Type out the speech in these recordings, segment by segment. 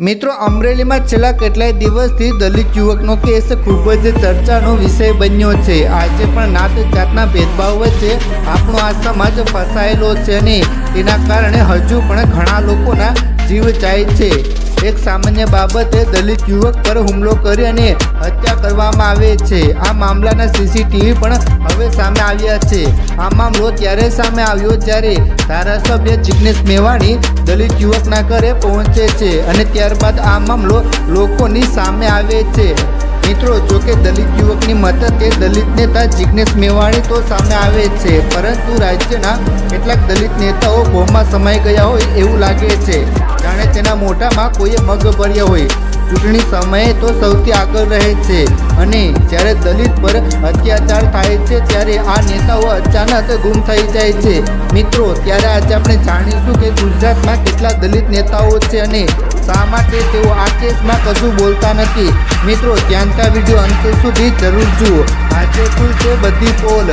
મિત્રો, અમરેલીમાં છેલ્લા કેટલાય દિવસથી દલિત યુવકનો કેસ ખૂબ જ ચર્ચાનો વિષય બન્યો છે. આજે પણ નાત જાતના ભેદભાવ વચ્ચે આપણો આ સમાજ ફસાયેલો છે અને તેના કારણે હજુ પણ ઘણા લોકોના જીવ જાય છે. એક સામાન્ય બાબતે દલિત યુવક પર હુમલો કરી અને હત્યા કરવામાં આવે છે. આ મામલાના સીસીટીવી પણ હવે સામે આવ્યા છે આ મામલો ત્યારે સામે આવ્યો જ્યારે ધારાસભ્ય જિગ્નેશ મેવાણી દલિત યુવકના ઘરે પહોંચે છે અને ત્યારબાદ આ મામલો લોકોની સામે આવે છે. મિત્રો, જો કે દલિત યુવકની મદદે દલિત નેતા જિગ્નેશ મેવાણી તો સામે આવે છે, પરંતુ રાજ્યના કેટલાક દલિત નેતાઓ ભોમાં સમાઈ ગયા હોય એવું લાગે છે. જાણે તેના મોઢામાં કોઈએ મગ ભર્યા હોય. ચૂંટણી સમયે તો સૌથી આગળ રહે છે. અને જ્યારે દલિત પર અત્યાચાર થાય છે, ત્યારે આ નેતાઓ અચાનક ગુમ થઈ જાય છે. મિત્રો, ત્યારે આજે આપણે જાણીશું કે ગુજરાતમાં કેટલા દલિત નેતાઓ છે અને શા માટે તેઓ આ કેસમાં કશું બોલતા નથી. મિત્રો ધ્યાનતા વીડિયો અંત સુધી જરૂર જુઓ. આજે ખુલશે બધી પોલ.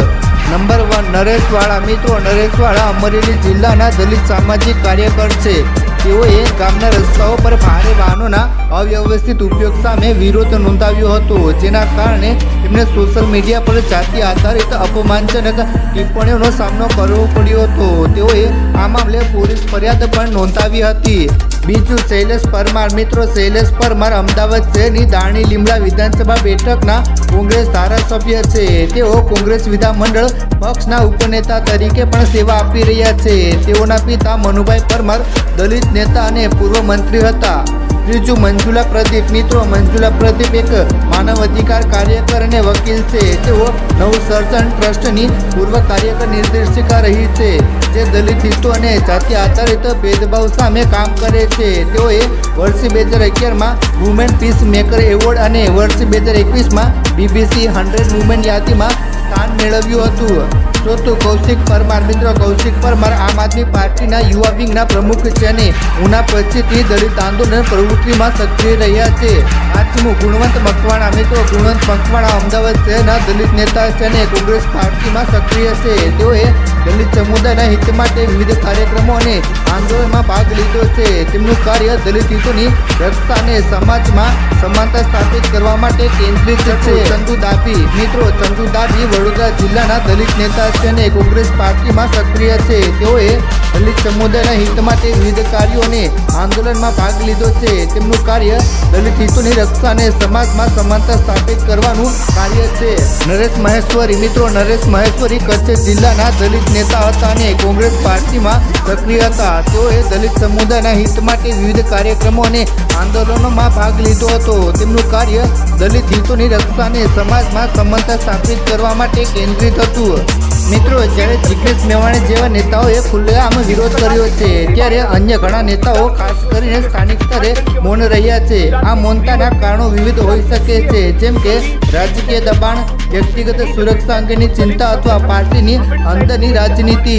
Number one નરેશવાળા. મિત્રો, નરેશવાળા અમરેલી જિલ્લાના દલિત સામાજિક કાર્યકર છે. તેઓએ ગામના રસ્તાઓ પર ભારે વાહનોના અવ્યવસ્થિત ઉપયોગ સામે વિરોધ નોંધાવ્યો હતો, જેના કારણે એમને સોશિયલ મીડિયા પર જાતિ આધારિત અપમાનજનક ટિપ્પણીઓનો સામનો કરવો પડ્યો હતો. તેઓએ આ મામલે પોલીસ ફરિયાદ પણ નોંધાવી હતી. બીજું, શૈલેષ પરમાર. મિત્રો, શૈલેષ પરમાર અમદાવાદ શહેરની દાણી લીમડા વિધાનસભા બેઠકના કોંગ્રેસ ધારાસભ્ય છે. તેઓ કોંગ્રેસ વિધાનમંડળ પક્ષના ઉપનેતા તરીકે પણ સેવા આપી રહ્યા છે. તેઓના પિતા મનુભાઈ પરમાર દલિત નેતા અને પૂર્વ મંત્રી હતા. ત્રીજું મંજુલા પ્રદીપ, મિત્રો, મંજુલા પ્રદીપ એક માનવ અધિકાર કાર્યકર અને વકીલ છે. તેઓ નવસર્જન ટ્રસ્ટની પૂર્વ કાર્યકર નિર્દેશિકા રહી છે, જે દલિત હિતો અને જાતિ આધારિત ભેદભાવ સામે કામ કરે છે. તેઓએ વર્ષ બે હજાર અગિયારમાં વુમેન પીસ મેકર એવોર્ડ અને વર્ષ બે હજાર એકવીસમાં બીબીસી હંડ્રેડ વુમેન યાદીમાં સ્થાન મેળવ્યું હતું. ચોથું કૌશિક પરમાર. મિત્રો, કૌશિક પરમાર આમ આદમી પાર્ટીના યુવા વિંગના પ્રમુખ છે અને ઉના પછીથી દલિત આંદોલન પ્રવૃત્તિમાં સક્રિય રહ્યા છે. પાંચમું ગુણવંત મકવાણા, મિત્રો, ગુણવંત મકવાણા અમદાવાદ શહેરના દલિત નેતા છે અને કોંગ્રેસ પાર્ટીમાં સક્રિય છે. તેઓએ દલિત સમુદાયના હિત માટે વિવિધ કાર્યક્રમો અને આંદોલનમાં ભાગ લીધો છે. તેમનું કાર્ય દલિત હિતોની રક્ષા અને સમાજમાં સમાનતા સ્થાપિત કરવા માટે કેન્દ્રિત છે. ચંદુ દાભી, મિત્રો, ચંદુ દાભી વડોદરા જિલ્લાના દલિત નેતા છે અને કોંગ્રેસ પાર્ટીમાં સક્રિય છે. તેઓએ દલિત સમુદાયના હિત માટે વિવિધ કાર્યોને આંદોલનમાં ભાગ લીધો છે. તેમનું કાર્ય દલિત હિતોની રક્ષા અને સમાજમાં સમાનતા સ્થાપિત કરવાનું કાર્ય છે. નરેશ મહેશ્વરી, મિત્રો, નરેશ મહેશ્વરી કચ્છ જિલ્લાના દલિત નેતા હતા અને કોંગ્રેસ પાર્ટીમાં સક્રિય હતા. તેઓએ દલિત સમુદાયના હિત માટે વિવિધ કાર્યક્રમો અને આંદોલનોમાં ભાગ લીધો હતો. તેમનું કાર્ય દલિત હિતોની રક્ષા અને સમાજમાં સમાનતા સ્થાપિત કરવા માટે કેન્દ્રિત હતું. મિત્રો, જ્યારે જિગ્નેશ મેવાણી જેવા નેતાઓએ ખુલ્લેઆમ વિરોધ કર્યો છે, ત્યારે અન્ય ઘણા નેતાઓ ખાસ કરીને સ્થાનિક સ્તરે મૌન રહ્યા છે. આ મૌનતાના કારણો વિવિધ હોઈ શકે છે, જેમ કે રાજકીય દબાણ, વ્યક્તિગત સુરક્ષા અંગેની ચિંતા અથવા પાર્ટીની અંદરની રાજનીતિ.